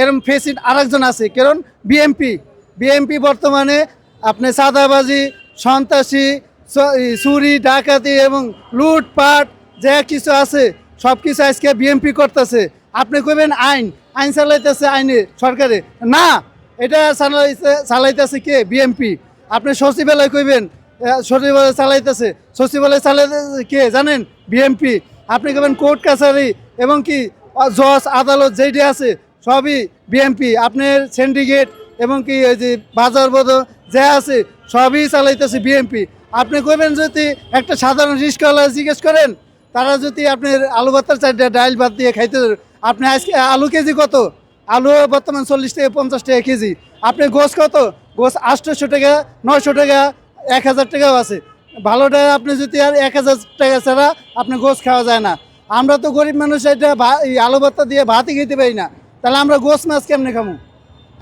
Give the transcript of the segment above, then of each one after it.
এরম ফেসিট আরেকজন আছে, কারণ বিএমপি বিএমপি বর্তমানে আপনি সাদাবাজি সন্ত্রাসী চুরি, ডাকাতি এবং লুটপাট যা কিছু আছে সব কিছু আজকে বিএমপি করতেছে। আপনি কইবেন আইন আইন চালাইতেছে আইনে, সরকারে। না, এটা চালাইতে চালাইতেছে কে? বিএমপি আপনি সচিবালয় কইবেন সচিবালয় চালাইতেছে। সচিবালয় চালাইতেছে কে? জানেন? বিএমপি আপনি কবেন কোর্ট কাছারি এবং কি, জজ আদালত যেটি আছে সবই বিএমপি আপনার সিন্ডিকেট এবং কি ওই যে বাজার বদল যা আছে, সবই চালাইতেছে বিএমপি আপনি কইবেন যদি একটা সাধারণ রিস্কওয়ালা জিজ্ঞেস করেন, তারা যদি আপনার আলু ভাতার চারটা ডাইল ভাত দিয়ে খাইতে আপনি আজকে আলু কেজি কত? আলু বর্তমান চল্লিশ থেকে পঞ্চাশ টাকা কেজি। আপনি গোস কত? গোস আটশোশো টাকা, নয়শো টাকা, এক হাজার টাকাও আছে। ভালোটা আপনি যদি আর এক হাজার টাকা ছাড়া আপনি গোস খাওয়া যায় না। আমরা তো গরিব মানুষ, এটা আলু ভাতা দিয়ে ভাতই খেতে পারি না। তাহলে আমরা গোস মাছ কেমনে খামু?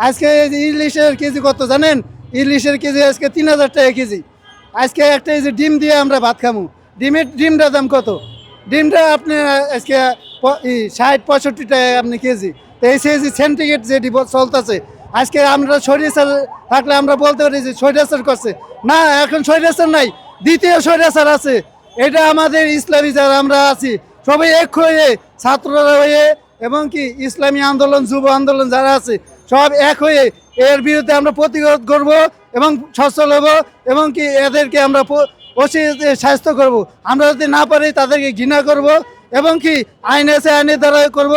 আজকে ইলিশের কেজি কত জানেন? ইলিশের কেজি আজকে তিন হাজার টাকা কেজি। আজকে একটা এই যে ডিম দিয়ে আমরা ভাত খামু। ডিমের ডিমটার দাম কত? ডিমটা আপনি আজকে ষাট, পঁয়ষট্টি টাকা আপনি কেজি। তো এই সেই যে সেন্টিগ্রেড যে ডিপ চলতেছে, আজকে আমরা সরিষার থাকলে আমরা বলতে পারি যে সরিষার করছে। না, এখন সরিষার নাই, দ্বিতীয় সরিষার আছে। এটা আমাদের ইসলামী যারা আমরা আছি, সবাই এক হয়ে ছাত্ররা হয়ে এবং কি ইসলামী আন্দোলন, যুব আন্দোলন যারা আছে, সব এক হয়ে এর বিরুদ্ধে আমরা প্রতিরোধ করব এবং সচ্ছল হব এবং কি এদেরকে আমরা স্বাস্থ্য করব। আমরা যদি না পারি, তাদেরকে ঘৃণা করব এবং কি আইন এসে আইনের দ্বারা করব।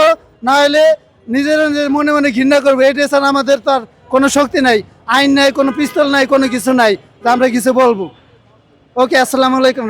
না হলে নিজেরা মনে মনে ঘৃণা করব। এটা ছাড়া আমাদের তার কোনো শক্তি নাই। আইন নাই, কোনো পিস্তল নাই, কোনো কিছু নাই। তা আমরা কিছু বলব। ওকে, আসসালামু আলাইকুম